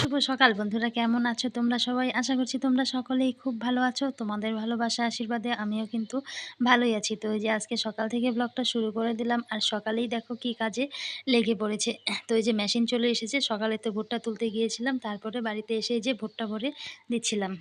শুভ সকাল। বন্ধুরা, কেমন আছো তোমরা সবাই? আশা করছি তোমরা সকলেই খুব ভালো আছো। তোমাদের ভালোবাসা, আশীর্বাদে আমিও কিন্তু ভালোই আছি। তো এই যে আজকে সকাল থেকে ব্লগটা শুরু করে দিলাম। আর সকালেই দেখো কি কাজে লেগে পড়েছে। তো এই যে মেশিন চলে এসেছে। সকালে তো ভুট্টা তুলতে গিয়েছিলাম। তারপরে বাড়িতে এসে যে ভুট্টা ভরে দিচ্ছিলাম।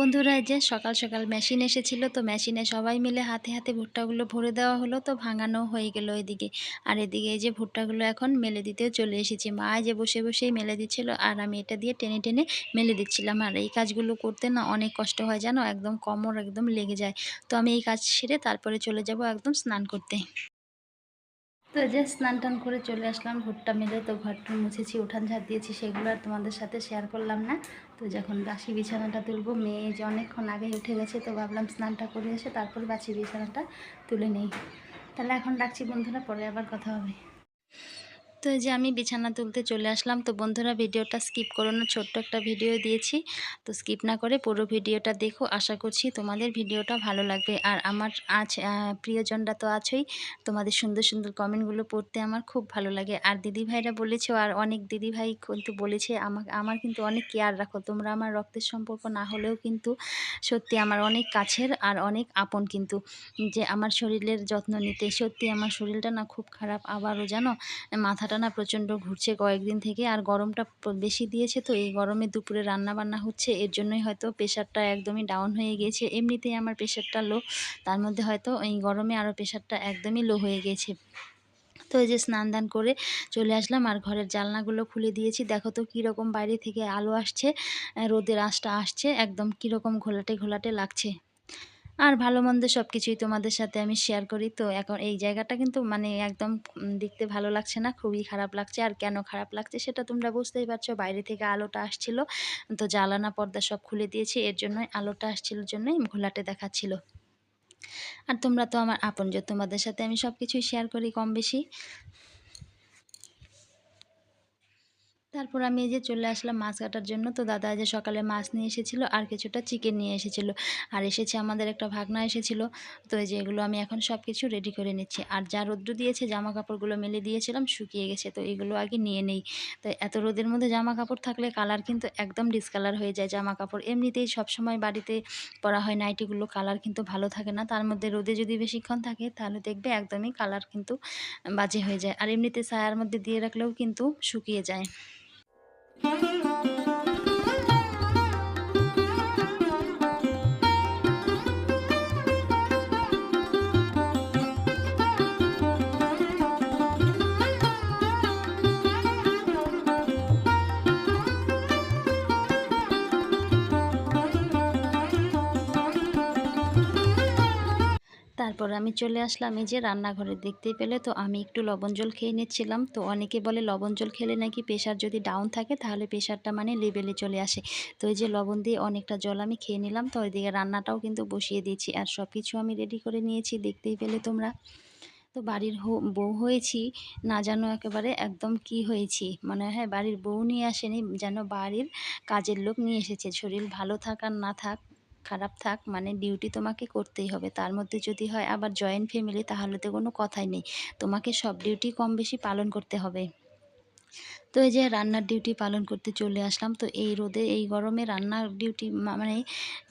বন্ধুরা যে সকাল সকাল মেশিন এসেছিল, তো মেশিনে সবাই মিলে হাতে হাতে ভুট্টাগুলো ভরে দেওয়া হলো, তো ভাঙানো হয়ে গেল এদিকে। আর এদিকে এই যে ভুট্টাগুলো এখন মেলে দিতেও চলে এসেছি। মা যে বসে বসেই মেলে দিচ্ছিল, আর আমি এটা দিয়ে টেনে টেনে মেলে দিচ্ছিলাম। আর এই কাজগুলো করতে না অনেক কষ্ট হয় জানো, একদম কমর একদম লেগে যায়। তো আমি এই কাজ সেরে তারপরে চলে যাব একদম স্নান করতে। তো যে স্নান টান করে চলে আসলাম, ভুট্টা মেলে তো ঘরটা মুছেছি, উঠান ঝাড় দিয়েছি, সেগুলো আর তোমাদের সাথে শেয়ার করলাম না। তো যখন বাসি বিছানাটা তুলবো, মেয়ে যে অনেকক্ষণ আগে উঠে গেছে, তো ভাবলাম স্নানটা করে এসে তারপর বাসি বিছানাটা তুলে নেই। তাহলে এখন রাখছি বন্ধুরা, পরে আবার কথা হবে। তো যে আমি বিছানা তুলতে চলে আসলাম, তো বন্ধুরা ভিডিওটা স্কিপ করো না, ছোট্ট একটা ভিডিও দিয়েছি। তো স্কিপ না করে পুরো ভিডিওটা দেখো, আশা করছি তোমাদের ভিডিওটা ভালো লাগবে। আর আমার আজ প্রিয়জনরা তো আছেই, তোমাদের সুন্দর সুন্দর কমেন্টগুলো পড়তে আমার খুব ভালো লাগে। আর দিদি ভাইরা বলেছে আর অনেক দিদি ভাই কিন্তু বলেছে আমাকে আমার কিন্তু অনেক কেয়ার রাখো। তোমরা আমার রক্তের সম্পর্ক না হলেও কিন্তু সত্যি আমার অনেক কাছের আর অনেক আপন কিন্তু। যে আমার শরীরের যত্ন নিতে সত্যি আমার শরীরটা না খুব খারাপ। আবারও জানো মাথা মাথাটা না প্রচণ্ড ঘুরছে কয়েকদিন থেকে, আর গরমটা বেশি দিয়েছে তো এই গরমে দুপুরে রান্না বান্না হচ্ছে, এর জন্যই হয়তো প্রেশারটা একদমই ডাউন হয়ে গিয়েছে। এমনিতেই আমার প্রেশারটা লো তার মধ্যে হয়তো এই গরমে আরও প্রেশারটা একদমই লো হয়ে গিয়েছে। তো এই যে স্নান দান করে চলে আসলাম, আর ঘরের জালনাগুলো খুলে দিয়েছি। দেখো তো কীরকম বাইরে থেকে আলো আসছে রোদের আঁশটা আসছে, একদম কীরকম ঘোলাটে ঘোলাটে লাগছে। আর ভালো মন্দ সব কিছুই তোমাদের সাথে আমি শেয়ার করি। তো এখন এই জায়গাটা কিন্তু মানে একদম দেখতে ভালো লাগছে না, খুবই খারাপ লাগছে। আর কেন খারাপ লাগছে সেটা তোমরা বুঝতেই পারছ, বাইরে থেকে আলোটা আসছিল। তো জ্বালানা পর্দা সব খুলে দিয়েছি, এর জন্যই আলোটা আসছিল, জন্যই ঘোলাটে দেখাচ্ছিল। আর তোমরা তো আমার আপন যে তোমাদের সাথে আমি সব কিছুই শেয়ার করি কম বেশি। তারপর আমি এই যে চলে আসলাম মাছ কাটার জন্য, তো দাদা যে সকালে মাছ নিয়ে এসেছিল আর কিছুটা চিকেন নিয়ে এসেছিল। আর এসেছে আমাদের একটা ভাগনা এসেছিল, তো এই যে এগুলো আমি এখন সব কিছু রেডি করে নিচ্ছি। আর যা রোদ্র দিয়েছে জামা কাপড়গুলো মেলে দিয়েছিলাম, শুকিয়ে গেছে, তো এগুলো আগে নিয়ে নেই। তো এত রোদের মধ্যে জামা কাপড় থাকলে কালার কিন্তু একদম ডিসকালার হয়ে যায় জামা কাপড় এমনিতেই সবসময় বাড়িতে পরা হয় নাইটিগুলো কালার কিন্তু ভালো থাকে না। তার মধ্যে রোদে যদি বেশিক্ষণ থাকে, তাহলে দেখবে একদমই কালার কিন্তু বাজে হয়ে যায়। আর এমনিতে ছায়ার মধ্যে দিয়ে রাখলেও কিন্তু শুকিয়ে যায়। তারপর আমি চলে আসলাম। এই যে রান্নাঘরে দেখতেই পেলে তো আমি একটু লবণ জল খেয়ে নিচ্ছিলাম। তো অনেকে বলে লবণ জল খেলে নাকি প্রেশার যদি ডাউন থাকে তাহলে প্রেশারটা মানে লেভেলে চলে আসে। তো এই যে লবণ দিয়ে অনেকটা জল আমি খেয়ে নিলাম। তো ওইদিকে রান্নাটাও কিন্তু বসিয়ে দিয়েছি আর সব কিছু আমি রেডি করে নিয়েছি, দেখতেই পেলে তোমরা। তো বাড়ির বউ হয়েছি, না জানো একেবারে একদম কি হয়েছি। মানে হ্যাঁ বাড়ির বউ নিয়ে আসেনি, যেন বাড়ির কাজের লোক নিয়ে এসেছে। শরীর ভালো থাক আর না থাক। খারাপ থাক মানে ডিউটি তোমাকে করতেই হবে। তার মধ্যে যদি হয় আবার জয়েন্ট ফ্যামিলি তাহলে তো কোনো কথাই নেই। তোমাকে সব ডিউটি কম বেশি পালন করতে হবে। তো এই যে রান্নার ডিউটি পালন করতে চলে আসলাম, তো এই রোদে, এই গরমে রান্নার ডিউটি মানে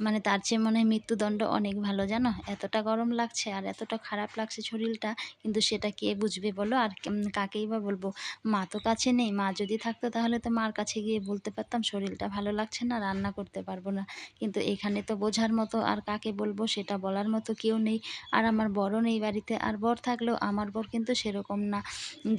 মানে তার চেয়ে মনে হয় মৃত্যুদণ্ড অনেক ভালো, জানো? এতটা গরম লাগছে আর এতটা খারাপ লাগছে শরীরটা, কিন্তু সেটা কে বুঝবে বলো? আর কাকেই বা বলব? মা তো কাছে নেই, মা যদি থাকতো তাহলে তো মার কাছে গিয়ে বলতে পারতাম, শরীরটা ভালো লাগছে না, রান্না করতে পারব না। কিন্তু এখানে তো বোঝার মতো আর কাকে বলব সেটা বলার মতো কেউ নেই। আর আমার বড় নেই বাড়িতে, আর বর থাকলেও আমার বর কিন্তু সেরকম না।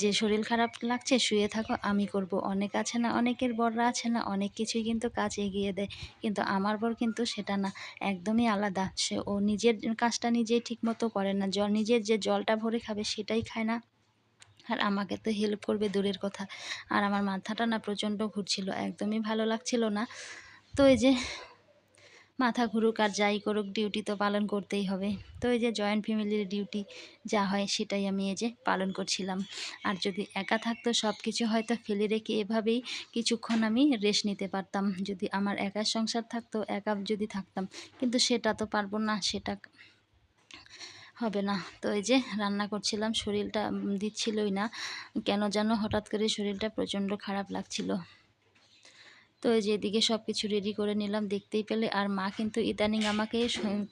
যে শরীর খারাপ লাগছে, শুয়ে থাকো, আমি করব। অনেক আছে না, অনেকের বররা আছে না, অনেক কিছুই কিন্তু কাজ এগিয়ে দেয়। কিন্তু আমার বর কিন্তু সেটা না, একদমই আলাদা। সে, ও নিজের কাজটা নিজেই ঠিকমতো করে না। জল, নিজের যে জলটা ভরে খাবে সেটাই খায় না। আর আমাকে তো হেল্প করবে দূরের কথা। আর আমার মাথাটা না প্রচণ্ড ঘুরছিল, একদমই ভালো লাগছিল না। তো এই যে মাথা ঘুরুক আর যাই করুক ডিউটি তো পালন করতেই হবে। তো এই যে জয়েন্ট ফ্যামিলির ডিউটি যা হয় সেটাই আমি এই যে পালন করছিলাম। আর যদি একা থাকতো সব কিছু হয়তো ফেলে রেখে এভাবেই কিছুক্ষণ আমি রেস্ট নিতে পারতাম। যদি আমার একার সংসার থাকতো, একা যদি থাকতাম, কিন্তু সেটা তো পারব না, সেটা হবে না। তো এই যে রান্না করছিলাম, শরীরটা দিচ্ছিলই না। কেন যেন হঠাৎ করে শরীরটা প্রচণ্ড খারাপ লাগছিল। তো এই যে এদিকে সব কিছু রেডি করে নিলাম, দেখতেই পেলে। আর মা কিন্তু ইদানিং আমাকে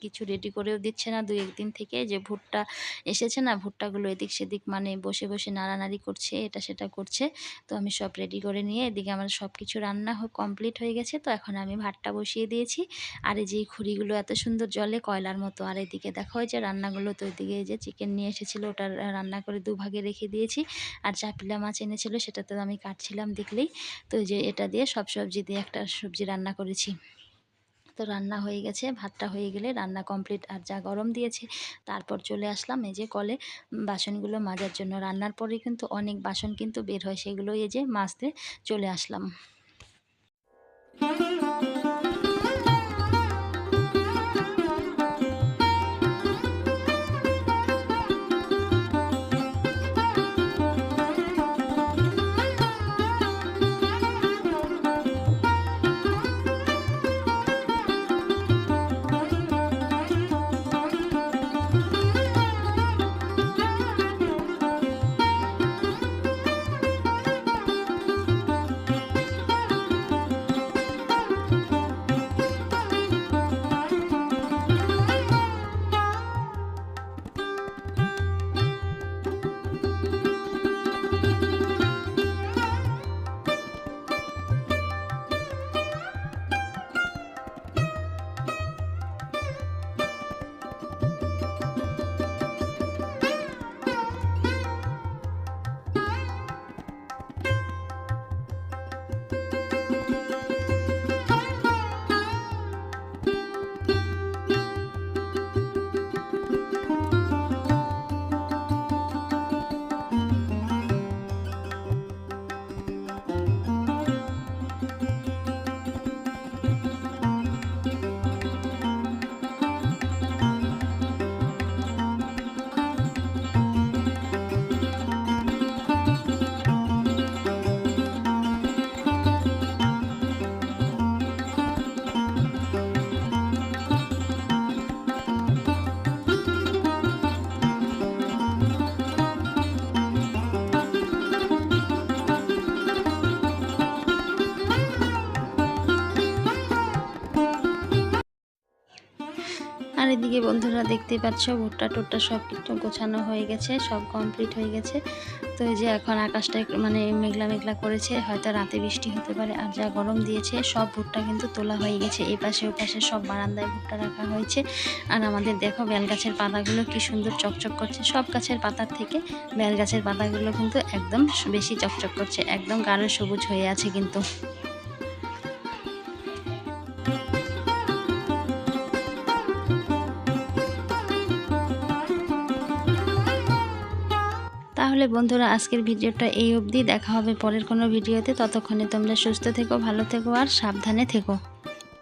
কিছু রেডি করেও দিচ্ছে না। দু একদিন থেকে যে ভুট্টা এসেছে না, ভুট্টাগুলো এদিক সেদিক মানে বসে বসে নাড়ানাড়ি করছে, এটা সেটা করছে। তো আমি সব রেডি করে নিয়ে এদিকে আমার সব কিছু রান্না কমপ্লিট হয়ে গেছে। তো এখন আমি ভাতটা বসিয়ে দিয়েছি। আর এই যে খুঁড়িগুলো এত সুন্দর জলে কয়লার মতো। আর এদিকে দেখো যে রান্নাগুলো, তো ওইদিকে যে চিকেন নিয়ে এসেছিল, ওটা রান্না করে দুভাগে রেখে দিয়েছি। আর চাপিলা মাছ এনেছিল, সেটা তো আমি কাটছিলাম দেখলেই। তো যে এটা দিয়ে সব সবজি সবজি দিয়ে একটা সবজি রান্না করেছি। তো রান্না হয়ে গেছে, ভাতটা হয়ে গেলে রান্না কমপ্লিট আর যা গরম দিয়েছে তারপর চলে আসলাম এই যে কলে বাসনগুলো মাজার জন্য। রান্নার পরে কিন্তু অনেক বাসন কিন্তু বের হয়, সেগুলো এই যে মাজতে চলে আসলাম। এদিকে বন্ধুরা দেখতে পাচ্ছ, ভুট্টা টুট্টা সব কিছু গোছানো হয়ে গেছে, সব কমপ্লিট হয়ে গেছে। তো এই যে এখন আকাশটা মানে মেঘলা মেঘলা করেছে, হয়তো রাতে বৃষ্টি হতে পারে, আর যা গরম দিয়েছে, সব ভুট্টা কিন্তু তোলা হয়ে গেছে। এই পাশে ও পাশে সব বারান্দায় ভুট্টা রাখা হয়েছে। আর আমাদের দেখো বেল গাছের পাতাগুলো কি সুন্দর চকচক করছে, সব গাছের পাতার থেকে বেল গাছের পাতাগুলো কিন্তু একদম বেশি চকচক করছে, একদম গাঢ় সবুজ হয়ে আছে কিন্তু। তাহলে বন্ধুরা আজকের ভিডিওটা এই অবধি। দেখা হবে পরের কোনো ভিডিওতে। ততক্ষণে তোমরা সুস্থ থেকো, ভালো থেকো আর সাবধানে থেকো।